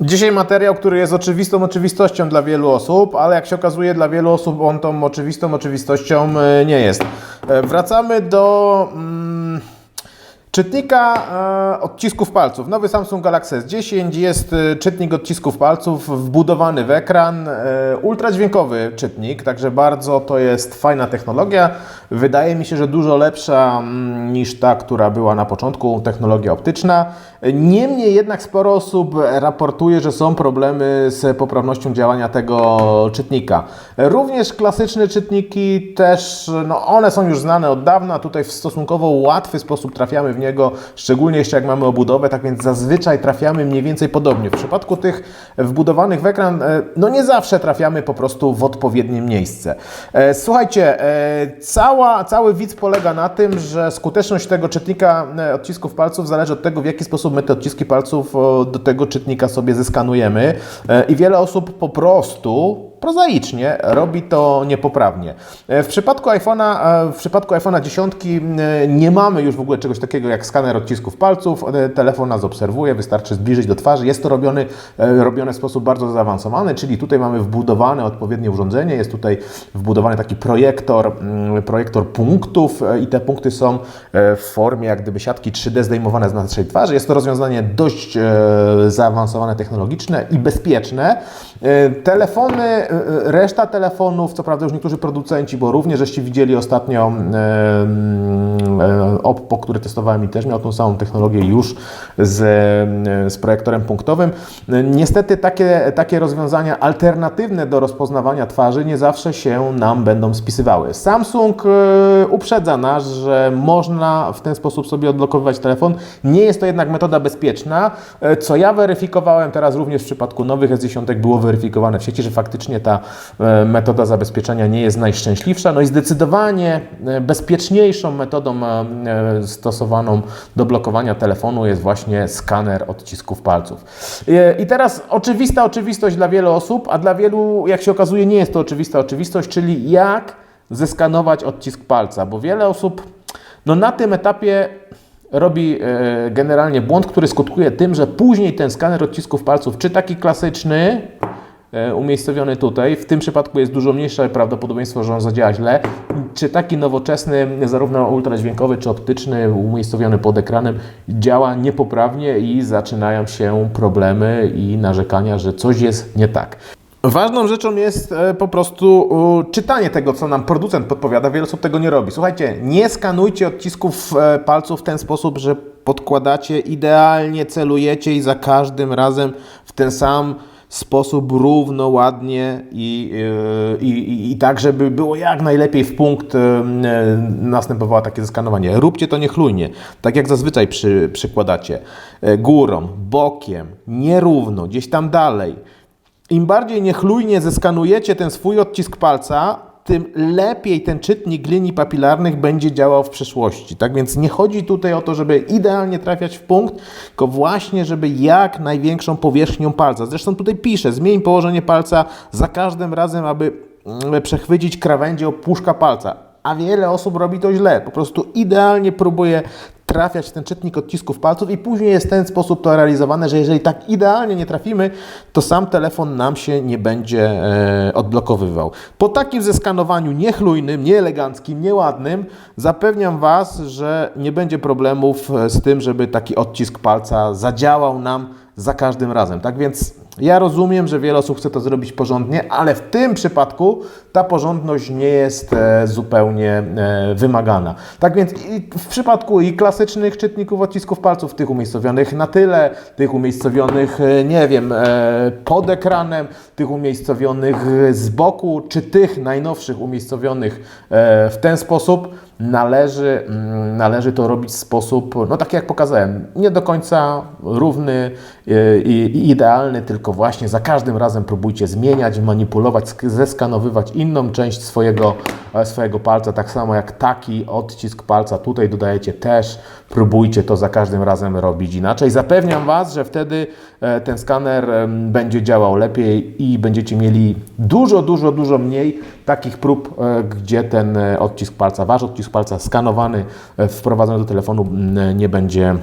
Dzisiaj materiał, który jest oczywistą oczywistością dla wielu osób, ale jak się okazuje, dla wielu osób on tą oczywistą oczywistością e, nie jest. E, Wracamy do mm, czytnika e, odcisków palców. Nowy Samsung Galaxy S10 jest e, czytnik odcisków palców wbudowany w ekran, e, ultradźwiękowy czytnik, także bardzo to jest fajna technologia. Wydaje mi się, że dużo lepsza mm, niż ta, która była na początku, technologia optyczna. Niemniej jednak sporo osób raportuje, że są problemy z poprawnością działania tego czytnika. Również klasyczne czytniki też, no one są już znane od dawna, tutaj w stosunkowo łatwy sposób trafiamy w niego, szczególnie jeszcze jak mamy obudowę, tak więc zazwyczaj trafiamy mniej więcej podobnie. W przypadku tych wbudowanych w ekran, e, no nie zawsze trafiamy po prostu w odpowiednie miejsce. E, Słuchajcie, e, cała, cały widz polega na tym, że skuteczność tego czytnika odcisków palców zależy od tego, w jaki sposób my te odciski palców do tego czytnika sobie zeskanujemy i wiele osób po prostu prozaicznie robi to niepoprawnie. E, W przypadku iPhone'a, e, w przypadku iPhone'a 10 e, nie mamy już w ogóle czegoś takiego jak skaner odcisków palców. E, Telefon nas obserwuje, wystarczy zbliżyć do twarzy. Jest to robione, e, robione w sposób bardzo zaawansowany, czyli tutaj mamy wbudowane odpowiednie urządzenie, jest tutaj wbudowany taki projektor, projektor punktów i te punkty są w formie jak gdyby siatki 3D zdejmowane z naszej twarzy. Jest to rozwiązanie dość zaawansowane technologiczne i bezpieczne. Telefony, reszta telefonów, co prawda już niektórzy producenci, bo również żeście widzieli ostatnio Oppo, który testowałem i też miał tą samą technologię już z, z projektorem punktowym. Niestety takie, takie rozwiązania alternatywne do rozpoznawania twarzy nie zawsze się nam będą spisywały. Samsung e, uprzedza nas, że można w ten sposób sobie odblokowywać telefon. Nie jest to jednak metoda bezpieczna, e, co ja weryfikowałem teraz również w przypadku nowych S10 było weryfikowane w sieci, że faktycznie ta e, metoda zabezpieczenia nie jest najszczęśliwsza. No i zdecydowanie e, bezpieczniejszą metodą e, stosowaną do blokowania telefonu jest właśnie skaner odcisków palców. I teraz oczywista oczywistość dla wielu osób, a dla wielu, jak się okazuje, nie jest to oczywista oczywistość, czyli jak zeskanować odcisk palca, bo wiele osób no na tym etapie robi generalnie błąd, który skutkuje tym, że później ten skaner odcisków palców, czy taki klasyczny, umiejscowiony tutaj, w tym przypadku jest dużo mniejsze prawdopodobieństwo, że on zadziała źle, czy taki nowoczesny, zarówno ultradźwiękowy, czy optyczny, umiejscowiony pod ekranem, działa niepoprawnie i zaczynają się problemy i narzekania, że coś jest nie tak. Ważną rzeczą jest e, po prostu e, czytanie tego, co nam producent podpowiada. Wiele osób tego nie robi. Słuchajcie, nie skanujcie odcisków e, palców w ten sposób, że podkładacie idealnie, celujecie i za każdym razem w ten sam sposób równo, ładnie i, e, i, i, i tak, żeby było jak najlepiej w punkt e, e, następowało takie zeskanowanie. Róbcie to niechlujnie, tak jak zazwyczaj przy, przykładacie. Górą, bokiem, nierówno, gdzieś tam dalej. Im bardziej niechlujnie zeskanujecie ten swój odcisk palca, tym lepiej ten czytnik linii papilarnych będzie działał w przyszłości. Tak więc nie chodzi tutaj o to, żeby idealnie trafiać w punkt, tylko właśnie, żeby jak największą powierzchnią palca. Zresztą tutaj piszę, zmień położenie palca za każdym razem, aby mm, przechwycić krawędzie opuszka palca. A wiele osób robi to źle. Po prostu idealnie próbuje trafiać ten czytnik odcisków palców i później jest w ten sposób to realizowane, że jeżeli tak idealnie nie trafimy, to sam telefon nam się nie będzie e, odblokowywał. Po takim zeskanowaniu niechlujnym, nieeleganckim, nieładnym zapewniam Was, że nie będzie problemów e, z tym, żeby taki odcisk palca zadziałał nam za każdym razem. Tak więc ja rozumiem, że wiele osób chce to zrobić porządnie, ale w tym przypadku ta porządność nie jest e, zupełnie e, wymagana. Tak więc w przypadku i klasycznych czytników odcisków palców, tych umiejscowionych na tyle, tych umiejscowionych, e, nie wiem, pod ekranem, tych umiejscowionych z boku, czy tych najnowszych umiejscowionych w ten sposób, należy, mm, należy to robić w sposób, no tak jak pokazałem, nie do końca równy e, i, idealny, tylko właśnie za każdym razem próbujcie zmieniać, manipulować, sk- zeskanowywać inną część swojego swojego palca, tak samo jak taki odcisk palca tutaj dodajecie też. Próbujcie to za każdym razem robić inaczej. Zapewniam Was, że wtedy e, ten skaner będzie działał lepiej i będziecie mieli dużo, dużo, dużo mniej takich prób, e, gdzie ten e, odcisk palca, Wasz odcisk palca skanowany, wprowadzony do telefonu nie będzie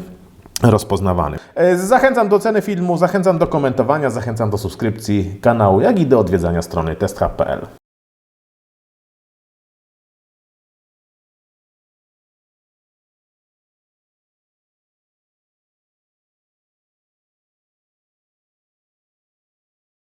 rozpoznawany. Zachęcam do oceny filmu, zachęcam do komentowania, zachęcam do subskrypcji kanału, jak i do odwiedzania strony testhub.pl.